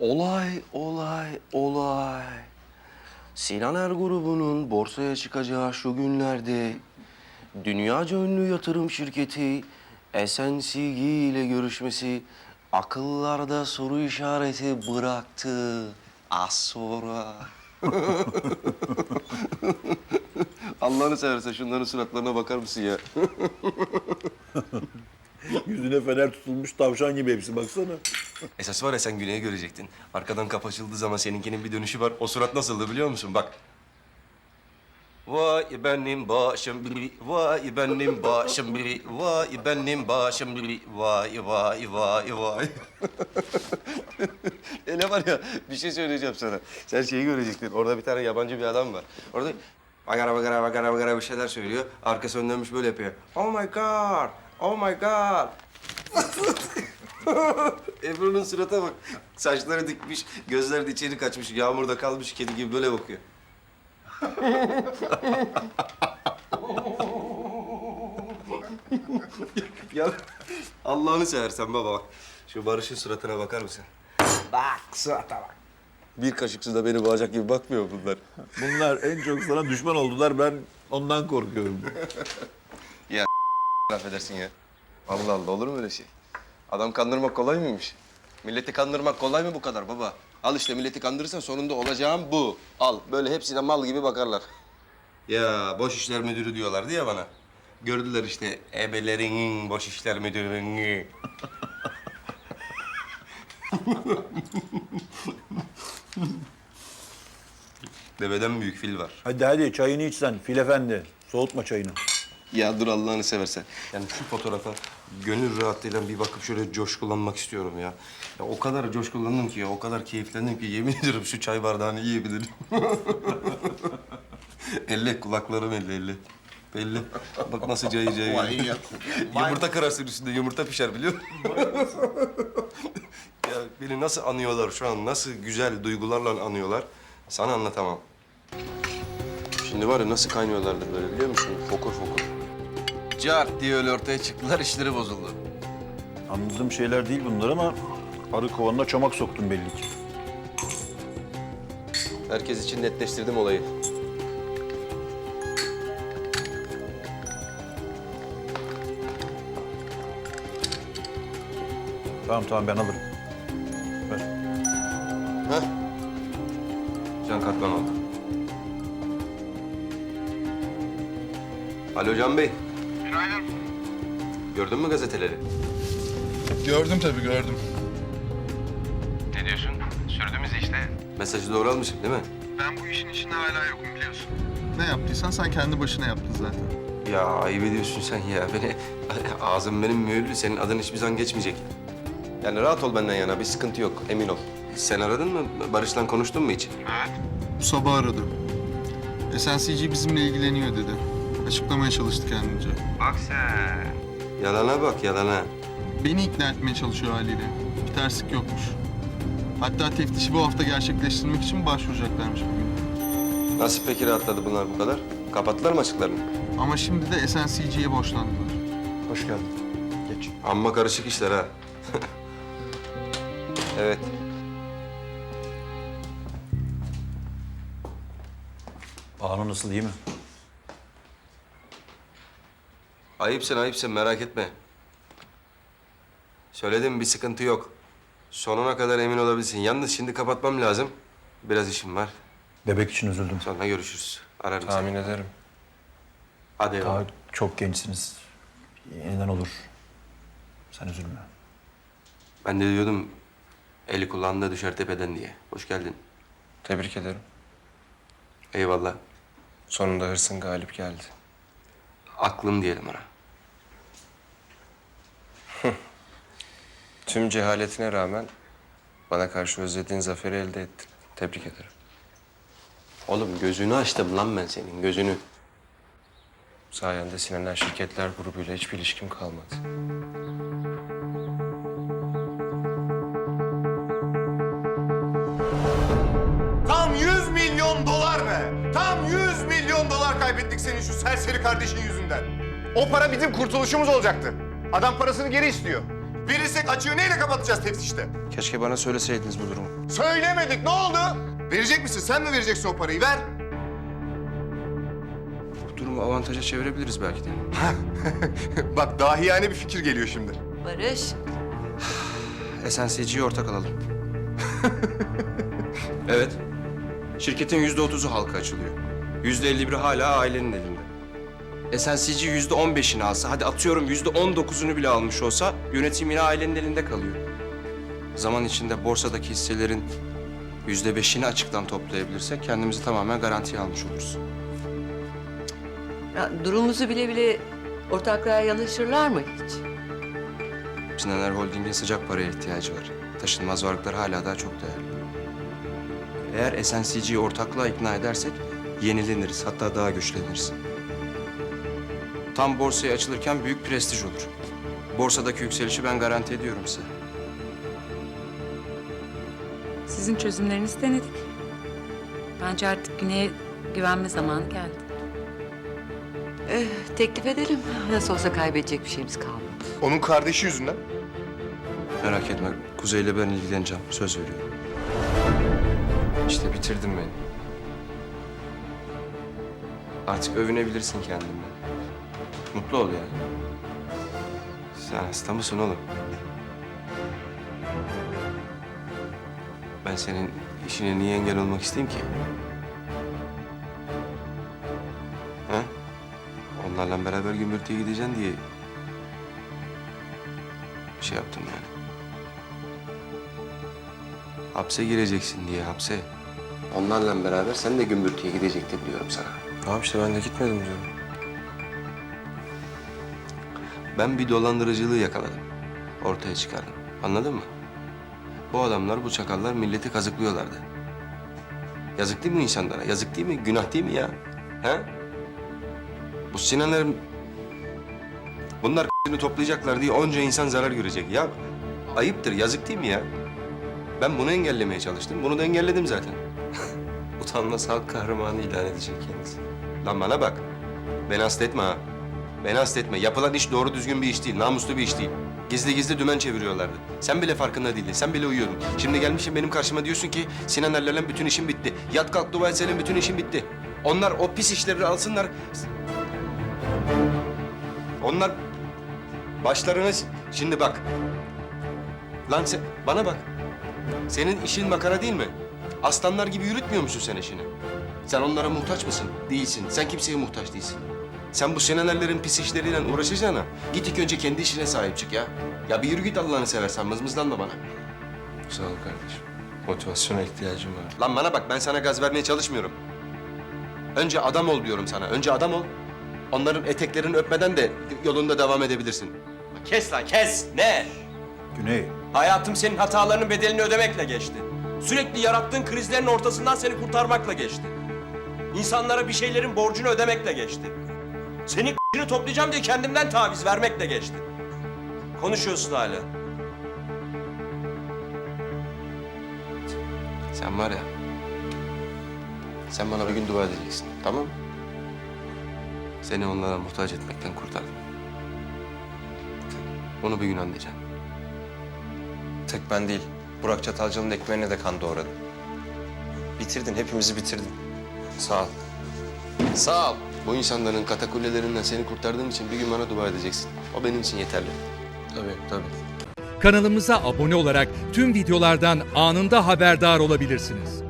Olay, olay, olay. Sinan Er grubunun borsaya çıkacağı şu günlerde dünyaca ünlü yatırım şirketi SNCG ile görüşmesi akıllarda soru işareti bıraktı. Az sonra. Allah'ını seversen şunların suratlarına bakar mısın ya? Yüzüne fener tutulmuş tavşan gibi hepsi baksana. Esas var ya sen Güney'i görecektin. Arkadan kapı açıldığı zaman seninkinin bir dönüşü var. O surat nasıldı biliyor musun? Bak. Vay benim başım biri, vay benim başım biri, vay benim başım biri, vay vay vay vay. Ele var ya bir şey söyleyeceğim sana. Sen şeyi görecektin. Orada bir tane yabancı bir adam var. Orada bagara bagara bagara bagara bir şeyler söylüyor. Arkası dönmüş böyle yapıyor. Oh my god, oh my god. Ebru'nun surata bak. Saçları dikmiş, gözleri de içeri kaçmış, yağmurda kalmış kedi gibi böyle bakıyor. ya Allah'ını seversen baba bak. Şu Barış'ın suratına bakar mısın? Bak surata bak. Bir kaşık suda beni boğacak gibi bakmıyor bunlar. Bunlar en çok sana düşman oldular. Ben ondan korkuyorum. Affedersin ya. Allah Allah olur mu öyle şey? Adam kandırmak kolay mıymış? Milleti kandırmak kolay mı bu kadar baba? Al işte milleti kandırırsan sonunda olacağım bu. Al böyle hepsine mal gibi bakarlar. Ya boş işler müdürü diyorlardı ya bana. Gördüler işte ebelerinin boş işler müdürünü. Deveden büyük fil var. Hadi hadi çayını iç sen Fil Efendi. Soğutma çayını. Ya dur Allah'ını seversen. Yani şu fotoğrafa gönül rahatlığıyla bir bakıp şöyle coşkulanmak istiyorum ya. Ya o kadar coşkulandım ki ya, o kadar keyiflendim ki yemin ediyorum şu çay bardağını yiyebilirim. elle kulaklarım elle elle. Belli. Bak nasıl cayı cayı. yumurta kırarsın üstünde yumurta pişer biliyor musun? ya beni nasıl anıyorlar şu an, nasıl güzel duygularla anıyorlar. Sana anlatamam. Şimdi var ya nasıl kaynıyorlardır böyle biliyor musun? Fokur fokur. Cart diye öyle ortaya çıktılar, işleri bozuldu. Anladığım şeyler değil bunlar ama arı kovanına çomak soktun belli ki. Herkes için netleştirdim olayı. Tamam tamam ben alırım. Ver. Heh. Can Katman oldu. Alo Can Bey. Gördün mü gazeteleri? Gördüm tabii gördüm. Ne diyorsun? Sürdüğümüz işte. Mesajı doğru almışım değil mi? Ben bu işin içinde hala yokum biliyorsun. Ne yaptıysan sen kendi başına yaptın zaten. Ya ayıp ediyorsun sen ya. Beni, ağzım benim mühürlü. Senin adın hiçbir zaman geçmeyecek. Yani rahat ol benden yana. Bir sıkıntı yok. Emin ol. Sen aradın mı? Barış'la konuştun mu hiç? Bu sabah aradı. SNCG bizimle ilgileniyor dedi. Açıklamaya çalıştı kendince. Bak sen. Yalana bak yalana. Beni ikna etmeye çalışıyor haliyle. Bir terslik yokmuş. Hatta teftişi bu hafta gerçekleştirmek için başvuracaklarmış bugün. Nasıl peki rahatladı bunlar bu kadar? Kapattılar mı açıklarını? Ama şimdi de SNCG'ye borçlandılar. Hoş geldin. Geç. Amma karışık işler ha. evet. Banu nasıl iyi mi? Ayıpsın ayıpsın merak etme. Söyledim bir sıkıntı yok. Sonuna kadar emin olabilirsin. Yalnız şimdi kapatmam lazım. Biraz işim var. Bebek için üzüldüm. Sonra görüşürüz. Ararım Tahmin seni. ederim. Hadi eyvallah. Daha çok gençsiniz. Yeniden olur. Sen üzülme. Ben de diyordum eli kulağında düşer tepeden diye. Hoş geldin. Tebrik ederim. Eyvallah. Sonunda hırsın galip geldi. Aklım diyelim ona. Tüm cehaletine rağmen bana karşı özlediğin zaferi elde ettin. Tebrik ederim. Oğlum gözünü açtım lan ben senin gözünü. Sayende Sinaner Şirketler grubuyla hiçbir ilişkim kalmadı. Tam 100 milyon dolar be! Tam 100 milyon dolar kaybettik senin şu serseri kardeşin yüzünden. O para bizim kurtuluşumuz olacaktı. Adam parasını geri istiyor. Verirsek açığı neyle kapatacağız teftişte? Keşke bana söyleseydiniz bu durumu. Söylemedik ne oldu? Verecek misin? Sen mi vereceksin o parayı? Ver. Bu durumu avantaja çevirebiliriz belki de. Bak dahiyane bir fikir geliyor şimdi. Barış, SNCG'ye ortak alalım. evet. Şirketin yüzde otuzu halka açılıyor. Yüzde elli biri hala ailenin elinde. SNCG yüzde on beşini alsa, hadi atıyorum yüzde on dokuzunu bile almış olsa yönetim yine ailenin elinde kalıyor. Zaman içinde borsadaki hisselerin yüzde beşini açıktan toplayabilirsek kendimizi tamamen garantiye almış oluruz. ya durumumuzu bile bile ortaklığa yanaşırlar mı hiç? Sinaner Holding'in sıcak paraya ihtiyacı var. Taşınmaz varlıklar hala daha çok değerli. Eğer SNCG'yi ortaklığa ikna edersek yenileniriz, hatta daha güçleniriz. Tam borsaya açılırken büyük prestij olur. Borsadaki yükselişi ben garanti ediyorum size. Sizin çözümlerinizi denedik. Bence artık Güney'e güvenme zamanı geldi. Eh, teklif edelim. Nasıl olsa kaybedecek bir şeyimiz kalmadı. Onun kardeşi yüzünden. Merak etme, Kuzey'le ben ilgileneceğim, söz veriyorum. İşte bitirdin beni. Artık övünebilirsin kendinle. Mutlu ol yani. Sen hasta mısın oğlum? Ben senin işine niye engel olmak isteyeyim ki? Ha? Onlarla beraber gümbürtüye gideceksin diye şey yaptım yani. Hapse gireceksin diye hapse. Onlarla beraber sen de gümbürtüye gidecektin diyorum sana. Tamam işte ben de gitmedim diyorum. Ben bir dolandırıcılığı yakaladım. Ortaya çıkardım. Anladın mı? Bu adamlar, bu çakallar milleti kazıklıyorlardı. Yazık değil mi insanlara? Yazık değil mi? Günah değil mi ya? Ha? Bu Sinanlar... Bunlar toplayacaklar diye onca insan zarar görecek. Ya ayıptır, yazık değil mi ya? Ben bunu engellemeye çalıştım. Bunu da engelledim zaten. Utanmaz halk kahramanı ilan edecek kendisi. Lan bana bak. Beni hasta etme ha. Beni hasta etme. Yapılan iş doğru düzgün bir iş değil. Namuslu bir iş değil. Gizli gizli dümen çeviriyorlardı. Sen bile farkında değildin. Sen bile uyuyordun. Şimdi gelmişsin benim karşıma diyorsun ki Sinan Erler'le bütün işim bitti. Yat kalk dua et senin bütün işin bitti. Onlar o pis işleri alsınlar. Onlar başlarına... Şimdi bak. Lan sen bana bak. Senin işin makara değil mi? Aslanlar gibi yürütmüyor musun sen işini? Sen onlara muhtaç mısın? Değilsin. Sen kimseye muhtaç değilsin. Sen bu senelerlerin pis işleriyle uğraşacağına git ilk önce kendi işine sahip çık ya. Ya bir yürü git Allah'ını seversen mızmızlanma bana. Sağ ol kardeşim. Motivasyona ihtiyacım var. Lan bana bak ben sana gaz vermeye çalışmıyorum. Önce adam ol diyorum sana. Önce adam ol. Onların eteklerini öpmeden de yolunda devam edebilirsin. Kes lan kes. Ne? Güney, Hayatım senin hatalarının bedelini ödemekle geçti. Sürekli yarattığın krizlerin ortasından seni kurtarmakla geçti. İnsanlara bir şeylerin borcunu ödemekle geçti. Senin k***ini toplayacağım diye kendimden taviz vermekle geçti. Konuşuyorsun hala. Sen var ya... Sen bana bir gün dua edeceksin. Tamam mı? Seni onlara muhtaç etmekten kurtardım. Bunu bir gün anlayacaksın. Tek ben değil. Burak Çatalcalı'nın ekmeğine de kan doğradın. Bitirdin, hepimizi bitirdin. Sağ ol. Sağ ol. Bu insanların katakullelerinden seni kurtardığım için bir gün bana dua edeceksin. O benim için yeterli. Tabii, tabii. Kanalımıza abone olarak tüm videolardan anında haberdar olabilirsiniz.